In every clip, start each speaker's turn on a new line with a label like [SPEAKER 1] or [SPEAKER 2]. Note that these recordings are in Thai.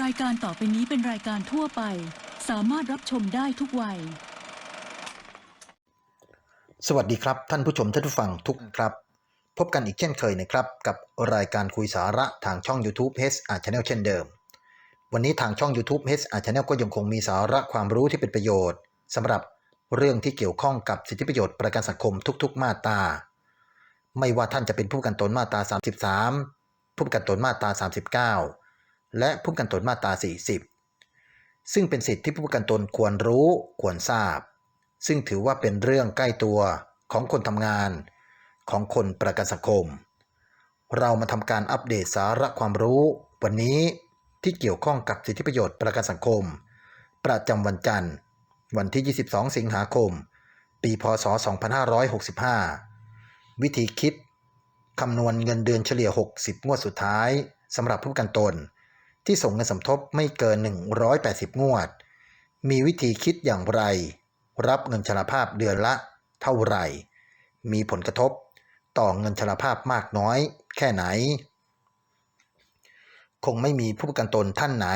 [SPEAKER 1] รายการต่อไปนี้เป็นรายการทั่วไป สามารถรับชมได้ทุกวัย
[SPEAKER 2] สวัสดีครับ ท่านผู้ชมท่านผู้ฟังทุกครับ พบกันอีกเช่นเคยนะครับ กับรายการคุยสาระทางช่อง YouTube h r Channel เช่นเดิม วันนี้ทางช่อง YouTube h r Channel ก็ยังคงมีสาระความรู้ที่เป็นประโยชน์สำหรับเรื่องที่เกี่ยวข้องกับสิทธิประโยชน์ประกันสังคมทุก ๆ มาตราไม่ว่าท่านจะเป็นผู้ประกันตนมาตรา 33 ผู้ประกันตนมาตรา 39 และผู้ประกันตนมาตรา 40 ซึ่งเป็นสิทธิที่ผู้ประกันตนควรรู้ควรทราบ ซึ่งถือว่าเป็นเรื่องใกล้ตัวของคนทำงาน ของคนประกันสังคม เรามาทำการอัปเดตสาระความรู้วันนี้ที่เกี่ยวข้องกับสิทธิประโยชน์ประกันสังคม ประจำวันจันทร์ วันที่ 22 สิงหาคม ปีพศ 2565 วิธีคิดคำนวณเงินเดือนเฉลี่ย 60 งวดสุดท้ายสำหรับผู้ประกันตน ที่ส่งเงินสมทบไม่เกิน 180 งวด มีวิธีคิดอย่างไร รับเงินชราภาพเดือนละเท่าไหร่ มีผลกระทบต่อเงินชราภาพมากน้อยแค่ไหน คงไม่มีผู้ประกันตนท่านไหน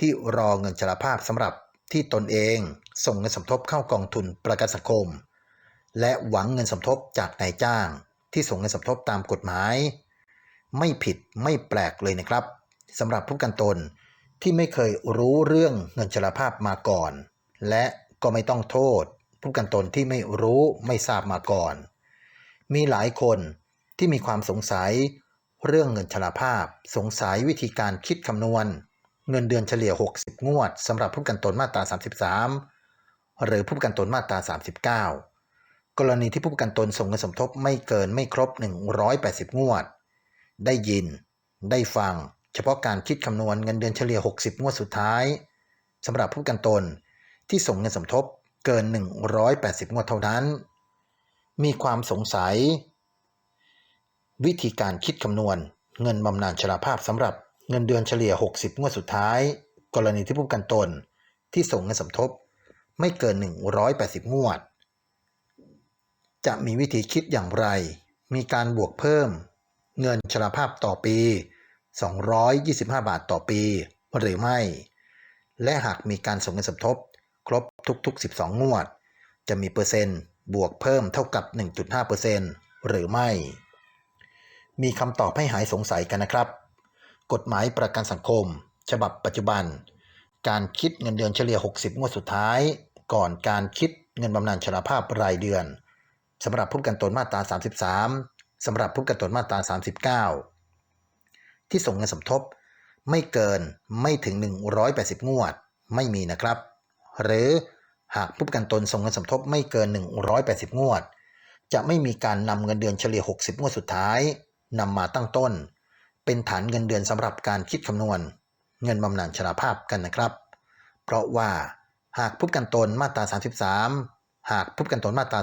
[SPEAKER 2] ที่รอเงินชราภาพสำหรับที่ตนเองส่งเงินสมทบเข้ากองทุนประกันสังคม และหวังเงินสมทบจากนายจ้าง ที่ส่งเงินสมทบตามกฎหมาย ไม่ผิดไม่แปลกเลยนะครับ สำหรับผู้กันตนที่ไม่เคยรู้เรื่องเงินชราภาพมาก่อน และก็ไม่ต้องโทษ ผู้กันตนที่ไม่รู้ไม่ทราบมาก่อน มีหลายคนที่มีความสงสัยเรื่องเงินชราภาพ สงสัยวิธีการคิดคำนวณ เงินเดือนเฉลี่ย 60 งวดสำหรับผู้กันตนมาตรา 33 หรือผู้กันตนมาตรา 39 กรณีที่ผู้กันตนส่งเงินสมทบไม่เกินไม่ครบ 180 งวด ได้ยิน ได้ฟัง เฉพาะการคิดคำนวณเงินเดือนเฉลี่ย 60 งวดสุดท้ายสำหรับผู้กันตนที่ส่งเงินสมทบเกิน 180 งวดเท่านั้น มีความสงสัย วิธีการคิดคำนวณ เงินบำนาญชราภาพสำหรับเงินเดือนเฉลี่ย 60 งวดสุดท้าย กรณีที่ผู้กันตนที่ส่งเงินสมทบไม่เกิน 180 งวด จะมีวิธีคิดอย่างไร มีการบวกเพิ่ม เงินชราภาพต่อปี 225 บาทต่อปี หรือไม่ และหากมีการส่งเงินสมทบ ครบทุกๆ 12 งวด จะมีเปอร์เซ็นต์บวกเพิ่มเท่ากับ 1.5%หรือไม่ มีคำตอบให้หายสงสัยกันนะครับ กฎหมายประกันสังคม ฉบับปัจจุบัน การคิดเงินเดือนเฉลี่ย 60 งวดสุดท้าย ก่อนการคิดเงินบำนาญชราภาพรายเดือนสำหรับผู้กันตนมาตรา 33สำหรับผู้กันตนมาตรา 39 ที่ส่งเงินสมทบ ไม่เกินไม่ถึง 180 งวด ไม่มีนะครับ หรือหากผู้ประกันตนส่งเงินสมทบไม่เกิน 180 งวด จะไม่มีการนำเงินเดือนเฉลี่ย 60 งวดสุดท้ายนำมาตั้งต้น เป็นฐานเงินเดือนสำหรับการคิดคำนวณ เงินบำนาญชราภาพกันนะครับ เพราะว่าหากผู้ประกันตนมาตรา 33 หากผู้ประกันตนมาตรา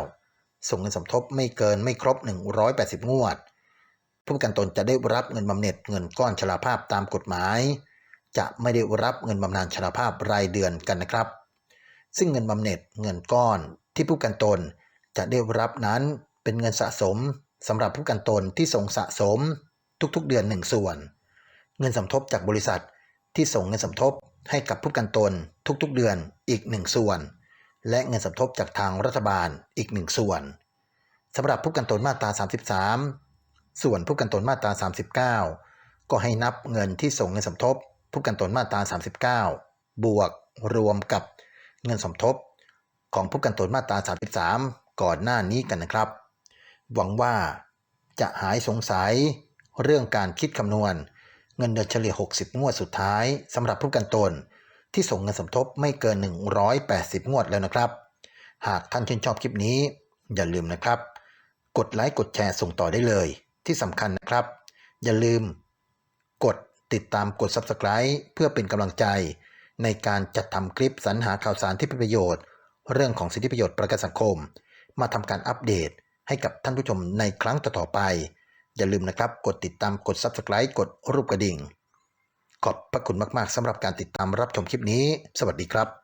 [SPEAKER 2] 39 ส่งเงินสมทบไม่เกินไม่ครบ 180 งวด ผู้ประกันตนจะได้รับเงินบำเหน็จเงินก้อนชราภาพตามกฎหมาย จะไม่ได้รับเงินบำนาญชราภาพรายเดือนกันนะครับ ซึ่งเงินบำเหน็จเงินก้อนที่ผู้ประกันตนจะได้รับนั้นเป็นเงินสะสมสำหรับผู้ประกันตนที่ส่งสะสมทุกๆเดือนหนึ่งส่วน เงินสมทบจากบริษัทที่ส่งเงินสมทบให้กับผู้ประกันตนทุกๆเดือนอีกหนึ่งส่วน และเงินสมทบจากทางรัฐบาลอีกหนึ่งส่วนสำหรับผู้ประกันตนมาตรา 33 ส่วนผู้กันตนมาตรา 39 ก็ให้นับเงินที่ส่งเงินสมทบ ผู้กันตนมาตรา 39 บวกรวมกับเงินสมทบ ของผู้กันตนมาตรา 33 ก่อนหน้านี้กันนะครับ หวังว่าจะหายสงสัยเรื่องการคิดคำนวณ เงินเดือนเฉลี่ย 60 งวดสุดท้ายสำหรับผู้กันตนที่ส่งเงินสมทบไม่เกิน 180 งวดแล้วนะครับ หากท่านชื่นชอบคลิปนี้อย่าลืมนะครับ กดไลค์กดแชร์ส่งต่อได้เลย ที่สำคัญนะครับ อย่าลืม กดติดตามกด Subscribe เพื่อเป็นกำลังใจ ในการจัดทำคลิปสรรหาข่าวสารที่เป็นประโยชน์ เรื่องของสิทธิประโยชน์ประกันสังคม มาทำการอัปเดตให้กับท่านผู้ชมในครั้งต่อๆไป อย่าลืมนะครับ กดติดตามกด Subscribe กดรูปกระดิ่ง ขอบพระคุณมาก ๆสำหรับการติดตามรับชมคลิปนี้ สวัสดีครับ